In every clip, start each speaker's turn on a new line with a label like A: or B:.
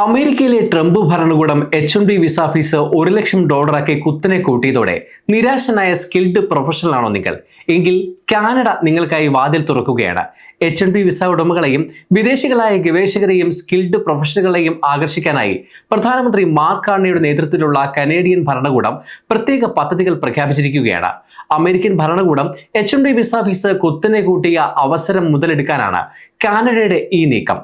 A: അമേരിക്കയിലെ ട്രംപ് ഭരണകൂടം H N B visa fees ഒരു ലക്ഷം ഡോളറാക്കി കുത്തനെ കൂട്ടിയതോടെ നിരാശനായ സ്കിൽഡ് പ്രൊഫഷണൽ ആണോ നിങ്ങൾ? എങ്കിൽ കാനഡ നിങ്ങൾക്കായി വാതിൽ തുറക്കുകയാണ്. എച്ച് എൻ ബി വിസ ഉടമകളെയും വിദേശികളായ ഗവേഷകരെയും സ്കിൽഡ് പ്രൊഫഷണലുകളെയും ആകർഷിക്കാനായി പ്രധാനമന്ത്രി മാർക്ക് കാർണിയുടെ നേതൃത്വത്തിലുള്ള കനേഡിയൻ ഭരണകൂടം പ്രത്യേക പദ്ധതികൾ പ്രഖ്യാപിച്ചിരിക്കുകയാണ്. അമേരിക്കൻ ഭരണകൂടം H N B visa fees കുത്തനെ കൂട്ടിയ അവസരം മുതലെടുക്കാനാണ് കാനഡയുടെ ഈ നീക്കം.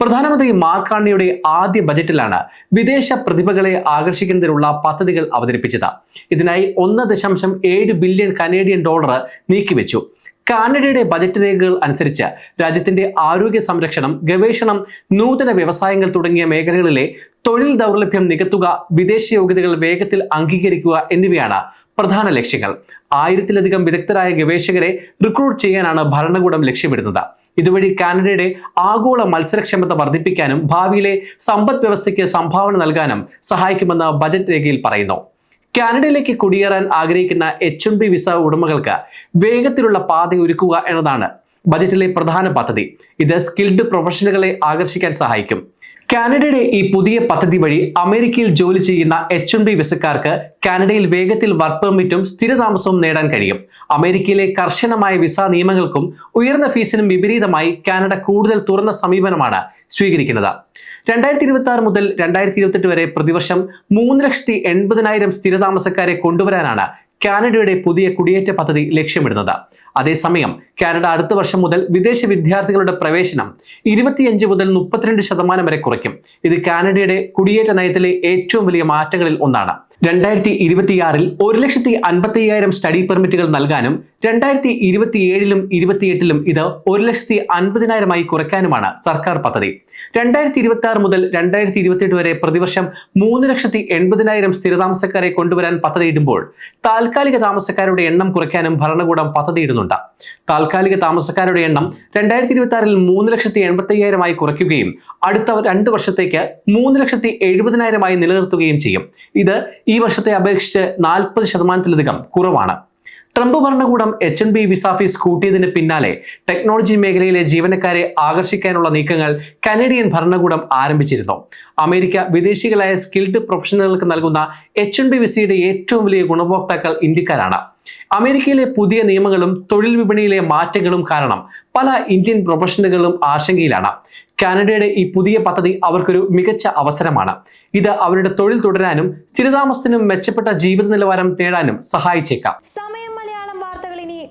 A: പ്രധാനമന്ത്രി മാർക്കാണ്ഡിയുടെ ആദ്യ ബജറ്റിലാണ് വിദേശ പ്രതിഭകളെ ആകർഷിക്കുന്നതിനുള്ള പദ്ധതികൾ അവതരിപ്പിച്ചത്. ഇതിനായി ഒന്ന് ദശാംശം ഏഴ് ബില്യൺ കനേഡിയൻ ഡോളർ നീക്കിവെച്ചു. കാനഡയുടെ ബജറ്റ് രേഖകൾ അനുസരിച്ച് രാജ്യത്തിന്റെ ആരോഗ്യ സംരക്ഷണം ഗവേഷണം നൂതന വ്യവസായങ്ങൾ തുടങ്ങിയ മേഖലകളിലെ തൊഴിൽ ദൗർലഭ്യം നികത്തുക വിദേശ യോഗ്യതകൾ വേഗത്തിൽ അംഗീകരിക്കുക എന്നിവയാണ് പ്രധാന ലക്ഷ്യങ്ങൾ. ആയിരത്തിലധികം വിദഗ്ധരായ ഗവേഷകരെ റിക്രൂട്ട് ചെയ്യാനാണ് ഭരണകൂടം ലക്ഷ്യമിടുന്നത്. ഇതുവഴി കാനഡയുടെ ആഗോള മത്സരക്ഷമത വർദ്ധിപ്പിക്കാനും ഭാവിയിലെ സമ്പദ് വ്യവസ്ഥയ്ക്ക് സംഭാവന നൽകാനും സഹായിക്കുമെന്ന് ബജറ്റ് രേഖയിൽ പറയുന്നു. കാനഡയിലേക്ക് കുടിയേറാൻ ആഗ്രഹിക്കുന്ന എച്ച് എം ബി വിസ ഉടമകൾക്ക് വേഗത്തിലുള്ള പാത ഒരുക്കുക എന്നതാണ് ബജറ്റിലെ പ്രധാന പദ്ധതി. ഇത് സ്കിൽഡ് പ്രൊഫഷണലുകളെ ആകർഷിക്കാൻ സഹായിക്കും. കാനഡയുടെ ഈ പുതിയ പദ്ധതി വഴി അമേരിക്കയിൽ ജോലി ചെയ്യുന്ന എച്ച് എൻ ബി വിസക്കാർക്ക് കാനഡയിൽ വേഗത്തിൽ വർക്ക് പെർമിറ്റും സ്ഥിരതാമസവും നേടാൻ കഴിയും. അമേരിക്കയിലെ കർശനമായ വിസ നിയമങ്ങൾക്കും ഉയർന്ന ഫീസിനും വിപരീതമായി കാനഡ കൂടുതൽ തുറന്ന സമീപനമാണ് സ്വീകരിക്കുന്നത്. രണ്ടായിരത്തി ഇരുപത്തി ആറ് മുതൽ രണ്ടായിരത്തി ഇരുപത്തെട്ട് വരെ പ്രതിവർഷം മൂന്ന് ലക്ഷത്തി എൺപതിനായിരം സ്ഥിരതാമസക്കാരെ കൊണ്ടുവരാനാണ് കാനഡയുടെ പുതിയ കുടിയേറ്റ പദ്ധതി ലക്ഷ്യമിടുന്നത്. അതേസമയം കാനഡ അടുത്ത വർഷം മുതൽ വിദേശ വിദ്യാർത്ഥികളുടെ പ്രവേശനം ഇരുപത്തിയഞ്ച് മുതൽ മുപ്പത്തിരണ്ട് ശതമാനം വരെ കുറയ്ക്കും. ഇത് കാനഡയുടെ കുടിയേറ്റ നയത്തിലെ ഏറ്റവും വലിയ മാറ്റങ്ങളിൽ ഒന്നാണ്. രണ്ടായിരത്തി ഇരുപത്തിയാറിൽ ഒരു ലക്ഷത്തി അൻപത്തി അയ്യായിരം സ്റ്റഡി പെർമിറ്റുകൾ നൽകാനും രണ്ടായിരത്തി ഇരുപത്തിയേഴിലും ഇരുപത്തിയെട്ടിലും ഇത് ഒരു ലക്ഷത്തി അൻപതിനായിരമായി കുറയ്ക്കാനുമാണ് സർക്കാർ പദ്ധതി. രണ്ടായിരത്തി ഇരുപത്തി ആറ് മുതൽ രണ്ടായിരത്തി ഇരുപത്തിയെട്ട് വരെ പ്രതിവർഷം മൂന്ന് ലക്ഷത്തി എൺപതിനായിരം സ്ഥിരതാമസക്കാരെ കൊണ്ടുവരാൻ പദ്ധതിയിടുമ്പോൾ താൽക്കാലിക താമസക്കാരുടെ എണ്ണം കുറയ്ക്കാനും ഭരണകൂടം പദ്ധതിയിടുന്നുണ്ട്. താൽക്കാലിക താമസക്കാരുടെ എണ്ണം രണ്ടായിരത്തി ഇരുപത്തി ആറിൽ മൂന്ന് ലക്ഷത്തി എൺപത്തി അയ്യായിരമായി കുറയ്ക്കുകയും അടുത്ത രണ്ട് വർഷത്തേക്ക് മൂന്ന് ലക്ഷത്തി എഴുപതിനായിരമായി നിലനിർത്തുകയും ചെയ്യും. ഇത് ഈ വർഷത്തെ അപേക്ഷിച്ച് നാൽപ്പത് ശതമാനത്തിലധികം കുറവാണ്. ട്രംപ് ഭരണകൂടം H N B visa fees കൂട്ടിയതിന് പിന്നാലെ ടെക്നോളജി മേഖലയിലെ ജീവനക്കാരെ ആകർഷിക്കാനുള്ള നീക്കങ്ങൾ കനേഡിയൻ ഭരണകൂടം ആരംഭിച്ചിരുന്നു. അമേരിക്ക വിദേശികളായ സ്കിൽഡ് പ്രൊഫഷണലുകൾക്ക് നൽകുന്ന എച്ച് എൻ ബി വിസയുടെ ഏറ്റവും വലിയ ഗുണഭോക്താക്കൾ ഇന്ത്യക്കാരാണ്. അമേരിക്കയിലെ പുതിയ നിയമങ്ങളും തൊഴിൽ വിപണിയിലെ മാറ്റങ്ങളും കാരണം പല ഇന്ത്യൻ പ്രൊഫഷണലുകളും ആശങ്കയിലാണ്. കാനഡയുടെ ഈ പുതിയ പദ്ധതി അവർക്കൊരു മികച്ച അവസരമാണ്. ഇത് അവരുടെ തൊഴിൽ തുടരാനും സ്ഥിരതാമസത്തിനും മെച്ചപ്പെട്ട ജീവിത നിലവാരം നേടാനും സഹായിച്ചേക്കാം
B: സമയം മലയാളം വാർത്തകൾ ഇനി